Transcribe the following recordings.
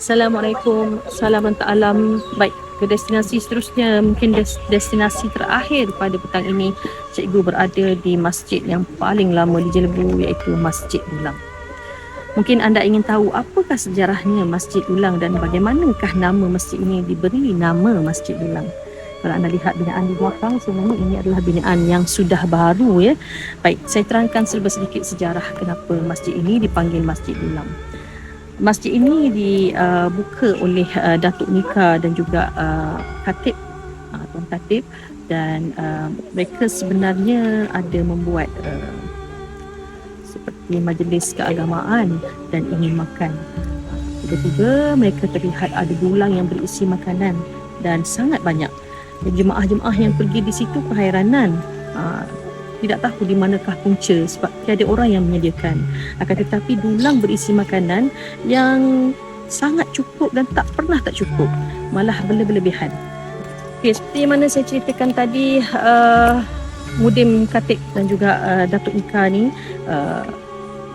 Assalamualaikum. Salam alam. Baik, ke destinasi seterusnya mungkin des- destinasi terakhir pada petang ini cikgu berada di masjid yang paling lama di Jelebu iaitu Masjid Ulang. Mungkin anda ingin tahu apakah sejarahnya Masjid Ulang dan bagaimanakah nama masjid ini diberi nama Masjid Ulang. Kalau anda lihat binaan di belakang, semua ini adalah binaan yang sudah baru ya. Baik, saya terangkan serba sedikit sejarah kenapa masjid ini dipanggil Masjid Ulang. Masjid ini dibuka uh, oleh uh, Datuk Nika dan juga uh, Khatib uh, Tuan Khatib dan uh, mereka sebenarnya ada membuat uh, seperti majlis keagamaan dan ingin makan. Tiba-tiba mereka terlihat ada dulang yang berisi makanan dan sangat banyak. Jemaah-jemaah yang pergi di situ keheranan. Uh, tidak tahu di manakah punca sebab tiada orang yang menyediakan. Akan tetapi dulang berisi makanan yang sangat cukup dan tak pernah tak cukup. Malah berlebihan. Okay, seperti mana saya ceritakan tadi, uh, Mudim Katik dan juga uh, Datuk Ika ni uh,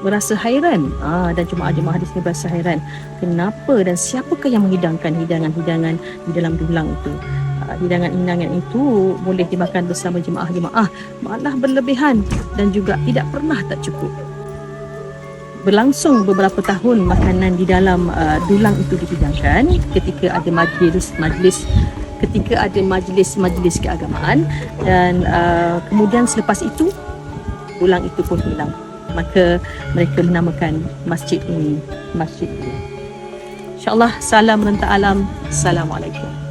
berasa hairan uh, dan jemaah-jemaah di sini berasa hairan kenapa dan siapakah yang menghidangkan hidangan-hidangan di dalam dulang itu hidangan-hidangan itu boleh dimakan bersama jemaah-jemaah. Malah berlebihan dan juga tidak pernah tak cukup. Berlangsung beberapa tahun makanan di dalam uh, dulang itu dihidangkan ketika ada majlis-majlis ketika ada majlis-majlis keagamaan dan uh, kemudian selepas itu dulang itu pun hilang. Maka mereka menamakan masjid ini masjid ini. Insyaallah salam renta alam. Assalamualaikum